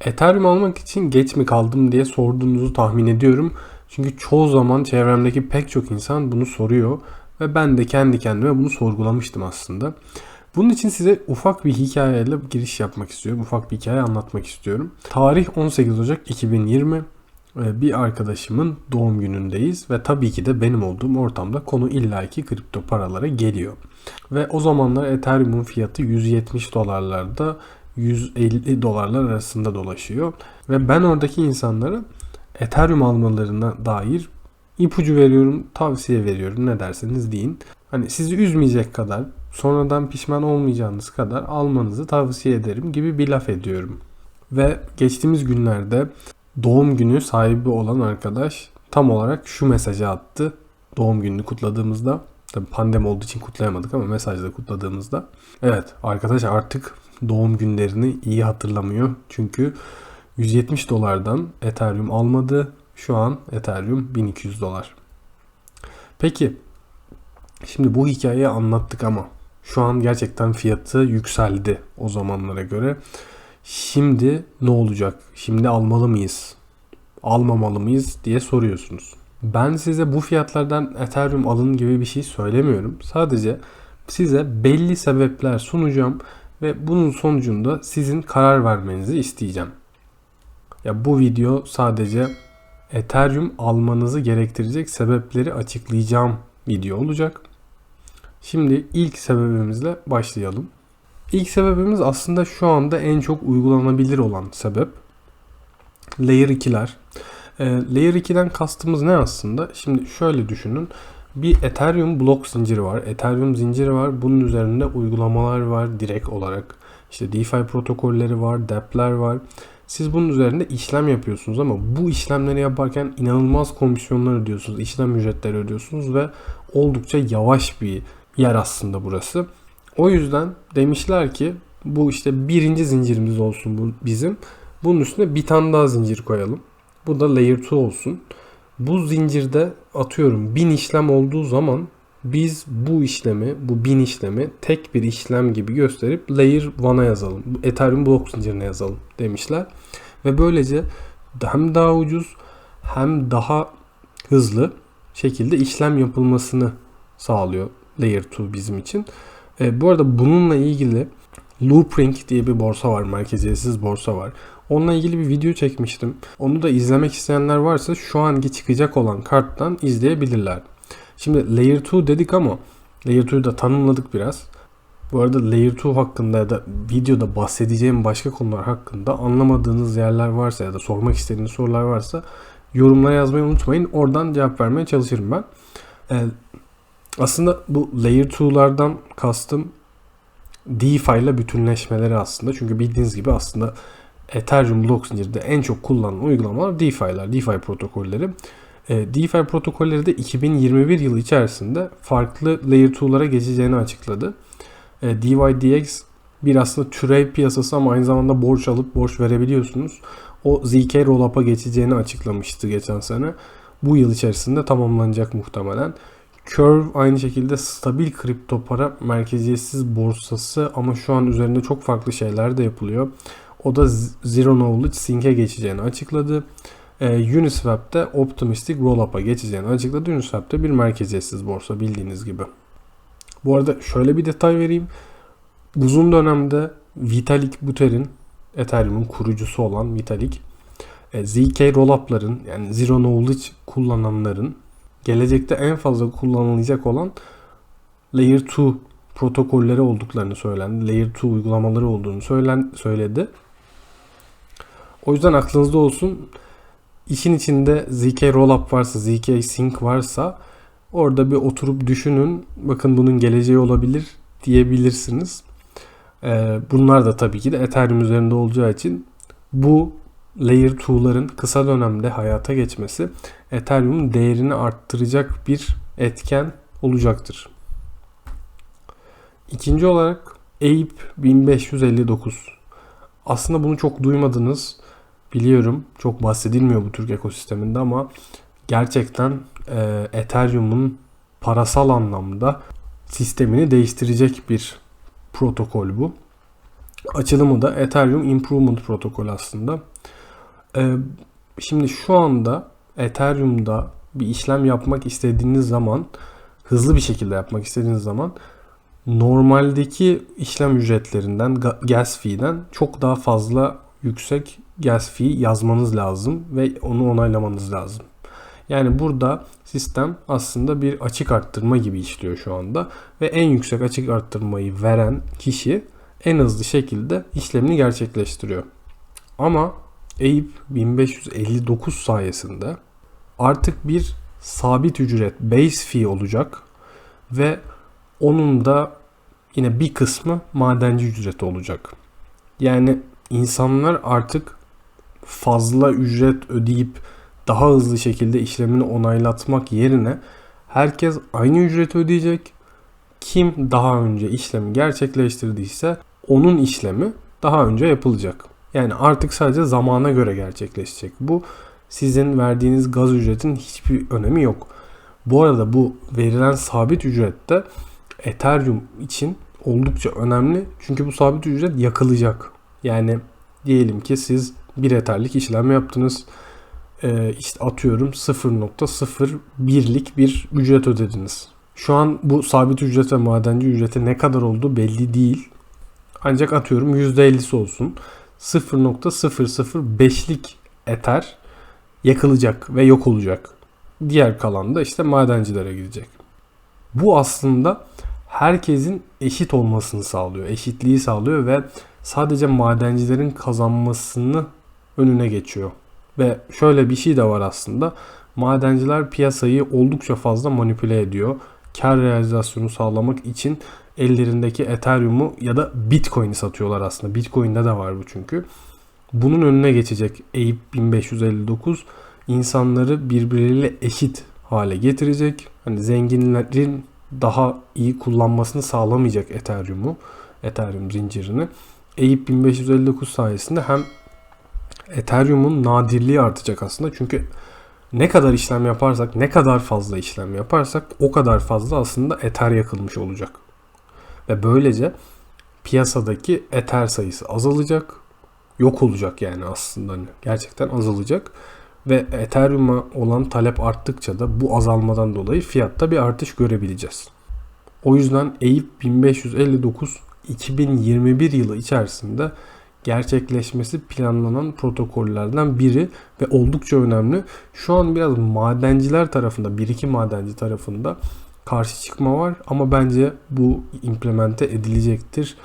Ethereum almak için geç mi kaldım diye sorduğunuzu tahmin ediyorum. Çünkü çoğu zaman çevremdeki pek çok insan bunu soruyor ve ben de kendi kendime bunu sorgulamıştım aslında. Bunun için size ufak bir hikayeyle giriş yapmak istiyorum. Ufak bir hikaye anlatmak istiyorum. Tarih 18 Ocak 2020. Ee, bir arkadaşımın doğum günündeyiz ve tabii ki de benim olduğum ortamda konu illaki kripto paralara geliyor. Ve o zamanlar Ethereum'un fiyatı 170 dolarlarda 150 dolarlar arasında dolaşıyor. Ve ben oradaki insanlara Ethereum almalarına dair ipucu veriyorum, tavsiye veriyorum ne derseniz deyin. Hani sizi üzmeyecek kadar, sonradan pişman olmayacağınız kadar almanızı tavsiye ederim gibi bir laf ediyorum. Ve geçtiğimiz günlerde doğum günü sahibi olan arkadaş tam olarak şu mesajı attı. Doğum gününü kutladığımızda tabii pandemi olduğu için kutlayamadık ama mesajda kutladığımızda evet arkadaş artık doğum günlerini iyi hatırlamıyor. Çünkü 170 dolardan Ethereum almadı. Şu an Ethereum 1200 dolar. Peki şimdi bu hikayeyi anlattık ama şu an gerçekten fiyatı yükseldi o zamanlara göre. Şimdi ne olacak? Şimdi almalı mıyız? Almamalı mıyız diye soruyorsunuz. Ben size bu fiyatlardan Ethereum alın gibi bir şey söylemiyorum. Sadece size belli sebepler sunacağım ve bunun sonucunda sizin karar vermenizi isteyeceğim. Ya bu video sadece Ethereum almanızı gerektirecek sebepleri açıklayacağım video olacak. Şimdi ilk sebebimizle başlayalım. İlk sebebimiz aslında şu anda en çok uygulanabilir olan sebep. Layer 2'ler. E, Layer 2'den kastımız ne aslında? Şimdi şöyle düşünün. Bir Ethereum blok zinciri var. Ethereum zinciri var. Bunun üzerinde uygulamalar var direkt olarak. İşte DeFi protokolleri var, dApp'ler var. Siz bunun üzerinde işlem yapıyorsunuz ama bu işlemleri yaparken inanılmaz komisyonlar ödüyorsunuz, işlem ücretleri ödüyorsunuz ve oldukça yavaş bir yer aslında burası. O yüzden demişler ki bu işte birinci zincirimiz olsun bu bizim. Bunun üstüne bir tane daha zincir koyalım. Bu da layer 2 olsun. Bu zincirde atıyorum bin işlem olduğu zaman biz bu işlemi, bu bin işlemi tek bir işlem gibi gösterip layer 1'a yazalım. Ethereum blok zincirine yazalım demişler. Ve böylece hem daha ucuz hem daha hızlı şekilde işlem yapılmasını sağlıyor Layer 2 bizim için. E, bu arada bununla ilgili Loopring diye bir borsa var. Merkeziyetsiz borsa var. Onunla ilgili bir video çekmiştim. Onu da izlemek isteyenler varsa şu anki çıkacak olan karttan izleyebilirler. Şimdi Layer 2 dedik ama Layer 2'yu da tanımladık biraz. Bu arada Layer 2 hakkında ya da videoda bahsedeceğim başka konular hakkında anlamadığınız yerler varsa ya da sormak istediğiniz sorular varsa yorumlara yazmayı unutmayın. Oradan cevap vermeye çalışırım ben. Ee, aslında bu Layer 2'lardan kastım DeFi ile bütünleşmeleri aslında. Çünkü bildiğiniz gibi aslında Ethereum blok zincirinde en çok kullanılan uygulamalar DeFi'ler, DeFi protokolleri. E, DeFi protokolleri de 2021 yılı içerisinde farklı Layer 2'lara geçeceğini açıkladı. E, DYDX bir aslında türev piyasası ama aynı zamanda borç alıp borç verebiliyorsunuz. O ZK Rollup'a geçeceğini açıklamıştı geçen sene. Bu yıl içerisinde tamamlanacak muhtemelen. Curve aynı şekilde stabil kripto para merkeziyetsiz borsası ama şu an üzerinde çok farklı şeyler de yapılıyor. O da Zero Knowledge Sync'e geçeceğini açıkladı. Ee, Uniswap de Optimistic Rollup'a geçeceğini açıkladı. Uniswap de bir merkeziyetsiz borsa bildiğiniz gibi. Bu arada şöyle bir detay vereyim. Uzun dönemde Vitalik Buterin, Ethereum'un kurucusu olan Vitalik, e, ZK Rollup'ların yani Zero Knowledge kullananların gelecekte en fazla kullanılacak olan Layer 2 protokolleri olduklarını söylendi. Layer 2 uygulamaları olduğunu söylen, söyledi. O yüzden aklınızda olsun. İşin içinde ZK Rollup varsa, ZK Sync varsa orada bir oturup düşünün. Bakın bunun geleceği olabilir diyebilirsiniz. Ee, bunlar da tabii ki de Ethereum üzerinde olacağı için bu Layer 2'ların kısa dönemde hayata geçmesi Ethereum'un değerini arttıracak bir etken olacaktır. İkinci olarak Ape 1559. Aslında bunu çok duymadınız. Biliyorum çok bahsedilmiyor bu Türk ekosisteminde ama gerçekten e, Ethereum'un parasal anlamda sistemini değiştirecek bir protokol bu. Açılımı da Ethereum Improvement Protocol aslında. Ee, şimdi şu anda Ethereum'da bir işlem yapmak istediğiniz zaman hızlı bir şekilde yapmak istediğiniz zaman normaldeki işlem ücretlerinden gas fee'den çok daha fazla yüksek gas fee yazmanız lazım ve onu onaylamanız lazım. Yani burada sistem aslında bir açık arttırma gibi işliyor şu anda ve en yüksek açık arttırmayı veren kişi en hızlı şekilde işlemini gerçekleştiriyor. Ama EIP 1559 sayesinde artık bir sabit ücret base fee olacak ve onun da yine bir kısmı madenci ücreti olacak. Yani insanlar artık fazla ücret ödeyip daha hızlı şekilde işlemini onaylatmak yerine herkes aynı ücreti ödeyecek. Kim daha önce işlemi gerçekleştirdiyse onun işlemi daha önce yapılacak. Yani artık sadece zamana göre gerçekleşecek. Bu sizin verdiğiniz gaz ücretin hiçbir önemi yok. Bu arada bu verilen sabit ücret de Ethereum için oldukça önemli. Çünkü bu sabit ücret yakılacak. Yani diyelim ki siz bir Ether'lik işlem yaptınız. Ee, işte atıyorum 0.01'lik bir ücret ödediniz. Şu an bu sabit ücret ve madenci ücreti ne kadar olduğu belli değil. Ancak atıyorum %50'si olsun. 0.005'lik Ether yakılacak ve yok olacak. Diğer kalan da işte madencilere gidecek. Bu aslında herkesin eşit olmasını sağlıyor, eşitliği sağlıyor ve sadece madencilerin kazanmasını önüne geçiyor. Ve şöyle bir şey de var aslında. Madenciler piyasayı oldukça fazla manipüle ediyor. Kar realizasyonu sağlamak için ellerindeki Ethereum'u ya da Bitcoin'i satıyorlar aslında. Bitcoin'de de var bu çünkü. Bunun önüne geçecek EIP 1559 insanları birbirleriyle eşit hale getirecek. Hani zenginlerin daha iyi kullanmasını sağlamayacak Ethereum'u, Ethereum zincirini. EIP 1559 sayesinde hem Ethereum'un nadirliği artacak aslında. Çünkü ne kadar işlem yaparsak, ne kadar fazla işlem yaparsak o kadar fazla aslında Ether yakılmış olacak. Ve böylece piyasadaki Ether sayısı azalacak. Yok olacak yani aslında. Gerçekten azalacak. Ve Ethereum'a olan talep arttıkça da bu azalmadan dolayı fiyatta bir artış görebileceğiz. O yüzden EIP 1559 2021 yılı içerisinde gerçekleşmesi planlanan protokollerden biri ve oldukça önemli. Şu an biraz madenciler tarafında, bir iki madenci tarafında karşı çıkma var ama bence bu implemente edilecektir.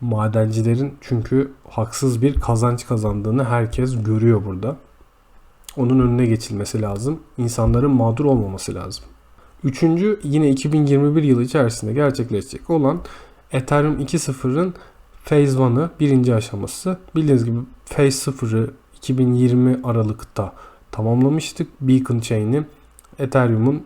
Madencilerin çünkü haksız bir kazanç kazandığını herkes görüyor burada. Onun önüne geçilmesi lazım. İnsanların mağdur olmaması lazım. Üçüncü yine 2021 yılı içerisinde gerçekleşecek olan Ethereum 2.0'ın Phase 1'ı birinci aşaması. Bildiğiniz gibi Phase 0'ı 2020 Aralık'ta tamamlamıştık. Beacon Chain'i Ethereum'un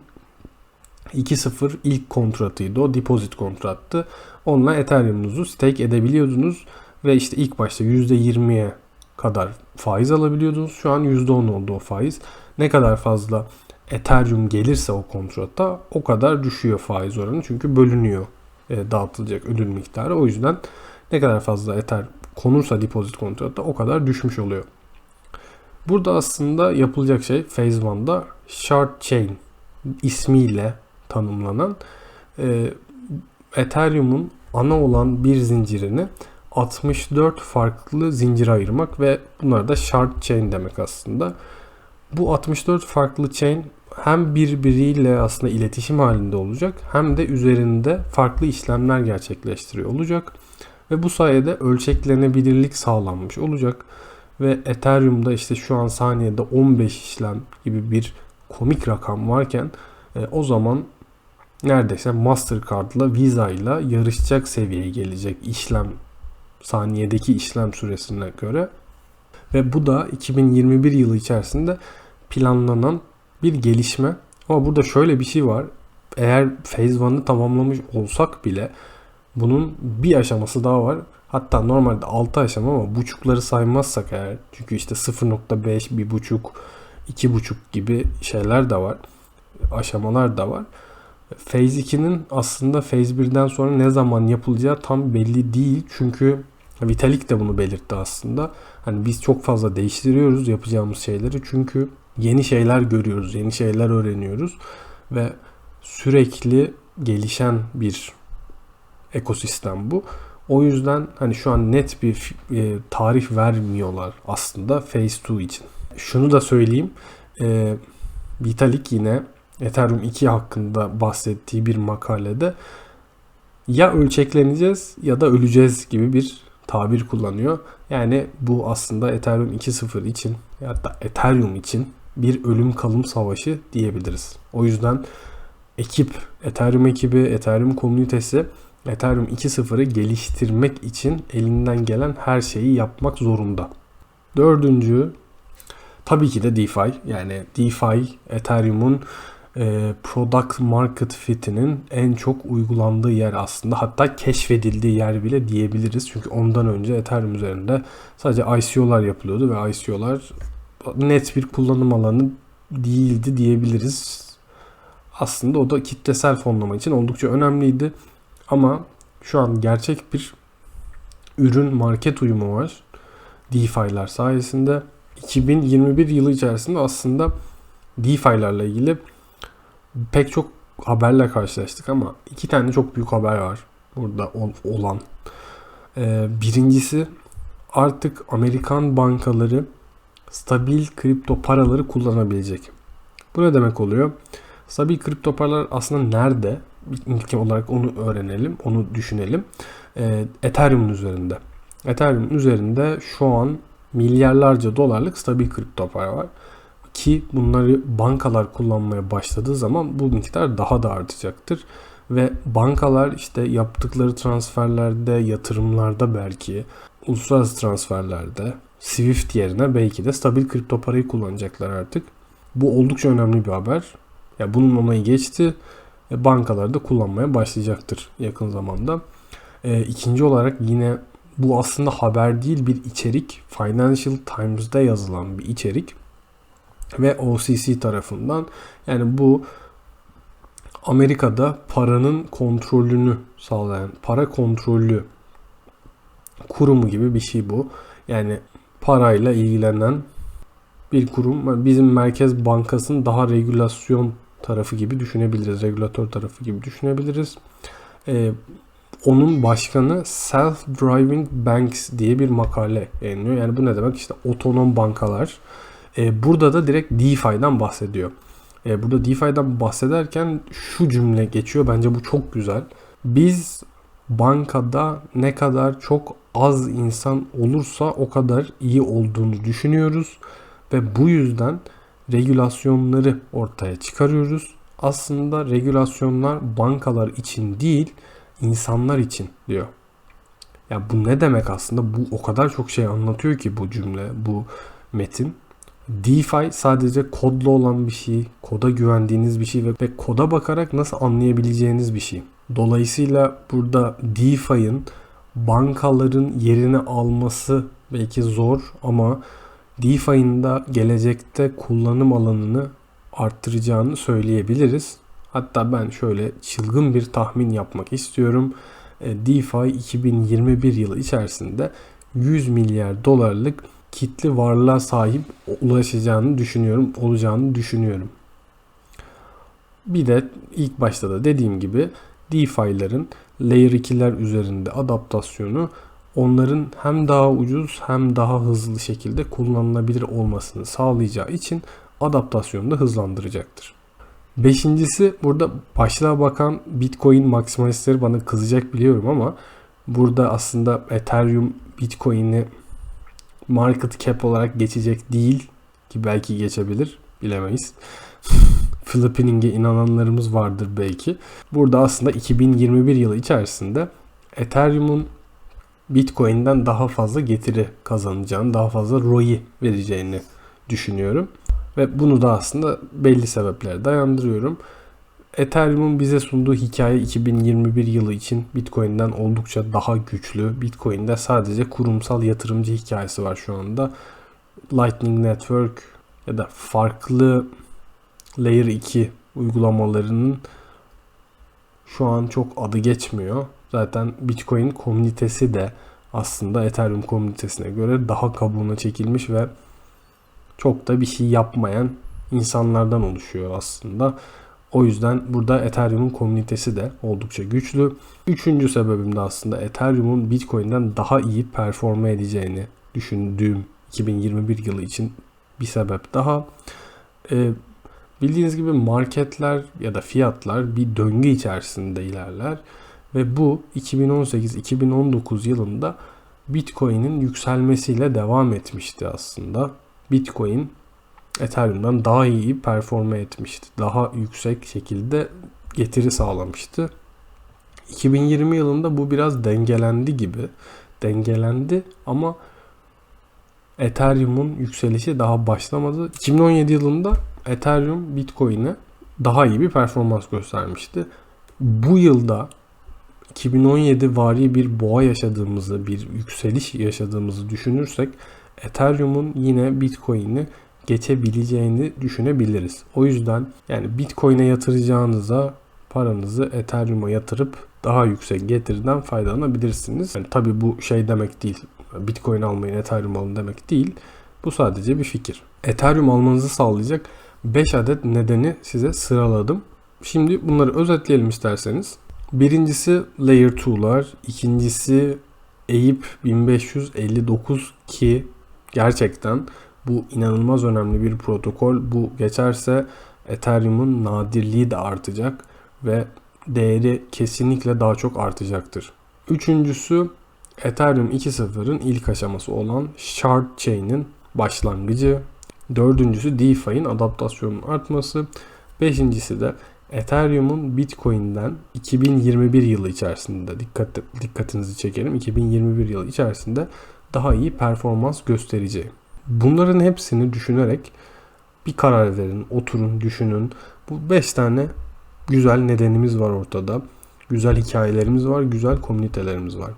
2.0 ilk kontratıydı. O deposit kontrattı. Onunla Ethereum'unuzu stake edebiliyordunuz ve işte ilk başta %20'ye kadar faiz alabiliyordunuz. Şu an %10 oldu o faiz. Ne kadar fazla Ethereum gelirse o kontrata o kadar düşüyor faiz oranı. Çünkü bölünüyor e, dağıtılacak ödül miktarı. O yüzden ne kadar fazla Ether konursa depozit kontratta o kadar düşmüş oluyor. Burada aslında yapılacak şey Phase 1'da Shard Chain ismiyle tanımlanan e, Ethereum'un ana olan bir zincirini 64 farklı zincire ayırmak ve bunlar da shard chain demek aslında. Bu 64 farklı chain hem birbiriyle aslında iletişim halinde olacak hem de üzerinde farklı işlemler gerçekleştiriyor olacak. Ve bu sayede ölçeklenebilirlik sağlanmış olacak. Ve Ethereum'da işte şu an saniyede 15 işlem gibi bir komik rakam varken e, o zaman neredeyse Mastercard'la Visa'yla yarışacak seviyeye gelecek işlem saniyedeki işlem süresine göre. Ve bu da 2021 yılı içerisinde planlanan bir gelişme. Ama burada şöyle bir şey var. Eğer Phase 1'ı tamamlamış olsak bile bunun bir aşaması daha var. Hatta normalde 6 aşama ama buçukları saymazsak eğer çünkü işte 0.5, 1.5, 2.5 gibi şeyler de var. Aşamalar da var. Phase 2'nin aslında Phase 1'den sonra ne zaman yapılacağı tam belli değil. Çünkü Vitalik de bunu belirtti aslında. Hani biz çok fazla değiştiriyoruz yapacağımız şeyleri çünkü yeni şeyler görüyoruz, yeni şeyler öğreniyoruz ve sürekli gelişen bir ekosistem bu. O yüzden hani şu an net bir e, tarih vermiyorlar aslında Phase 2 için. Şunu da söyleyeyim. E, Vitalik yine Ethereum 2 hakkında bahsettiği bir makalede ya ölçekleneceğiz ya da öleceğiz gibi bir tabir kullanıyor. Yani bu aslında Ethereum 2.0 için hatta Ethereum için bir ölüm kalım savaşı diyebiliriz. O yüzden ekip, Ethereum ekibi, Ethereum komünitesi Ethereum 2.0'ı geliştirmek için elinden gelen her şeyi yapmak zorunda. Dördüncü tabii ki de DeFi. Yani DeFi Ethereum'un e, product market fit'inin en çok uygulandığı yer aslında. Hatta keşfedildiği yer bile diyebiliriz. Çünkü ondan önce Ethereum üzerinde sadece ICO'lar yapılıyordu ve ICO'lar net bir kullanım alanı değildi diyebiliriz. Aslında o da kitlesel fonlama için oldukça önemliydi. Ama şu an gerçek bir ürün market uyumu var. DeFi'ler sayesinde 2021 yılı içerisinde aslında DeFi'lerle ilgili pek çok haberle karşılaştık ama iki tane çok büyük haber var burada olan. Ee, birincisi artık Amerikan bankaları stabil kripto paraları kullanabilecek. Bu ne demek oluyor? Stabil kripto paralar aslında nerede? İlk olarak onu öğrenelim, onu düşünelim. Ee, Ethereum'un üzerinde. Ethereum üzerinde şu an milyarlarca dolarlık stabil kripto para var. Ki bunları bankalar kullanmaya başladığı zaman bu miktar daha da artacaktır. Ve bankalar işte yaptıkları transferlerde, yatırımlarda belki, uluslararası transferlerde, Swift yerine belki de stabil kripto parayı kullanacaklar artık. Bu oldukça önemli bir haber. Ya bunun onayı geçti. E, bankalar da kullanmaya başlayacaktır yakın zamanda. E, ikinci olarak yine bu aslında haber değil bir içerik. Financial Times'da yazılan bir içerik ve OCC tarafından yani bu Amerika'da paranın kontrolünü sağlayan para kontrolü kurumu gibi bir şey bu. Yani parayla ilgilenen bir kurum. Bizim Merkez Bankası'nın daha regülasyon tarafı gibi düşünebiliriz. Regülatör tarafı gibi düşünebiliriz. Ee, onun başkanı Self-Driving Banks diye bir makale yayınlıyor. Yani bu ne demek? İşte otonom bankalar. E, burada da direkt DeFi'den bahsediyor. E, burada DeFi'den bahsederken şu cümle geçiyor. Bence bu çok güzel. Biz bankada ne kadar çok az insan olursa o kadar iyi olduğunu düşünüyoruz ve bu yüzden regülasyonları ortaya çıkarıyoruz. Aslında regülasyonlar bankalar için değil, insanlar için diyor. Ya bu ne demek aslında? Bu o kadar çok şey anlatıyor ki bu cümle, bu metin. DeFi sadece kodlu olan bir şey, koda güvendiğiniz bir şey ve, ve koda bakarak nasıl anlayabileceğiniz bir şey. Dolayısıyla burada DeFi'nin bankaların yerini alması belki zor ama DeFi'nin da gelecekte kullanım alanını arttıracağını söyleyebiliriz. Hatta ben şöyle çılgın bir tahmin yapmak istiyorum. E, DeFi 2021 yılı içerisinde 100 milyar dolarlık kitli varlığa sahip ulaşacağını düşünüyorum, olacağını düşünüyorum. Bir de ilk başta da dediğim gibi DeFi'lerin Layer 2'ler üzerinde adaptasyonu onların hem daha ucuz hem daha hızlı şekilde kullanılabilir olmasını sağlayacağı için adaptasyonu da hızlandıracaktır. Beşincisi burada başlığa bakan Bitcoin maksimalistleri bana kızacak biliyorum ama burada aslında Ethereum Bitcoin'i market cap olarak geçecek değil ki belki geçebilir bilemeyiz. Flipping'e inananlarımız vardır belki. Burada aslında 2021 yılı içerisinde Ethereum'un Bitcoin'den daha fazla getiri kazanacağını, daha fazla ROI vereceğini düşünüyorum. Ve bunu da aslında belli sebeplere dayandırıyorum. Ethereum'un bize sunduğu hikaye 2021 yılı için Bitcoin'den oldukça daha güçlü. Bitcoin'de sadece kurumsal yatırımcı hikayesi var şu anda. Lightning Network ya da farklı Layer 2 uygulamalarının şu an çok adı geçmiyor. Zaten Bitcoin komünitesi de aslında Ethereum komünitesine göre daha kabuğuna çekilmiş ve çok da bir şey yapmayan insanlardan oluşuyor aslında. O yüzden burada Ethereum'un komünitesi de oldukça güçlü. Üçüncü sebebim de aslında Ethereum'un Bitcoin'den daha iyi performa edeceğini düşündüğüm 2021 yılı için bir sebep daha. Ee, bildiğiniz gibi marketler ya da fiyatlar bir döngü içerisinde ilerler ve bu 2018-2019 yılında Bitcoin'in yükselmesiyle devam etmişti aslında. Bitcoin Ethereum'dan daha iyi performa etmişti. Daha yüksek şekilde getiri sağlamıştı. 2020 yılında bu biraz dengelendi gibi. Dengelendi ama Ethereum'un yükselişi daha başlamadı. 2017 yılında Ethereum Bitcoin'e daha iyi bir performans göstermişti. Bu yılda 2017 vari bir boğa yaşadığımızı, bir yükseliş yaşadığımızı düşünürsek Ethereum'un yine Bitcoin'i geçebileceğini düşünebiliriz. O yüzden yani Bitcoin'e yatıracağınıza paranızı Ethereum'a yatırıp daha yüksek getiriden faydalanabilirsiniz. Yani tabii bu şey demek değil. Bitcoin almayın, Ethereum alın demek değil. Bu sadece bir fikir. Ethereum almanızı sağlayacak 5 adet nedeni size sıraladım. Şimdi bunları özetleyelim isterseniz. Birincisi Layer 2'lar, ikincisi EIP 1559 ki gerçekten bu inanılmaz önemli bir protokol. Bu geçerse Ethereum'un nadirliği de artacak ve değeri kesinlikle daha çok artacaktır. Üçüncüsü Ethereum 2.0'ın ilk aşaması olan Shard Chain'in başlangıcı. Dördüncüsü DeFi'nin adaptasyonun artması. Beşincisi de Ethereum'un Bitcoin'den 2021 yılı içerisinde dikkat dikkatinizi çekelim. 2021 yılı içerisinde daha iyi performans göstereceği. Bunların hepsini düşünerek bir karar verin, oturun, düşünün. Bu 5 tane güzel nedenimiz var ortada. Güzel hikayelerimiz var, güzel komünitelerimiz var.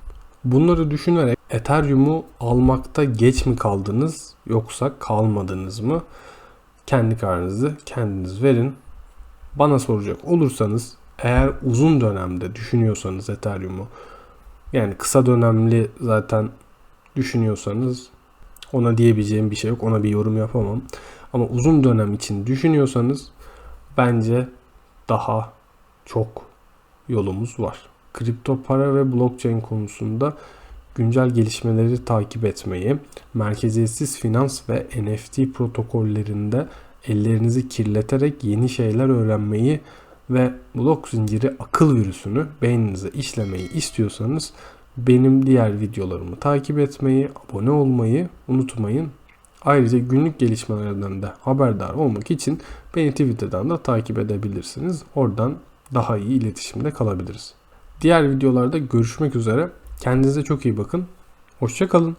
Bunları düşünerek Ethereum'u almakta geç mi kaldınız yoksa kalmadınız mı? Kendi kararınızı kendiniz verin. Bana soracak olursanız eğer uzun dönemde düşünüyorsanız Ethereum'u yani kısa dönemli zaten düşünüyorsanız ona diyebileceğim bir şey yok. Ona bir yorum yapamam. Ama uzun dönem için düşünüyorsanız bence daha çok yolumuz var. Kripto para ve blockchain konusunda güncel gelişmeleri takip etmeyi, merkeziyetsiz finans ve NFT protokollerinde ellerinizi kirleterek yeni şeyler öğrenmeyi ve blok zinciri akıl virüsünü beyninize işlemeyi istiyorsanız benim diğer videolarımı takip etmeyi, abone olmayı unutmayın. Ayrıca günlük gelişmelerden de haberdar olmak için beni Twitter'dan da takip edebilirsiniz. Oradan daha iyi iletişimde kalabiliriz. Diğer videolarda görüşmek üzere. Kendinize çok iyi bakın. Hoşçakalın.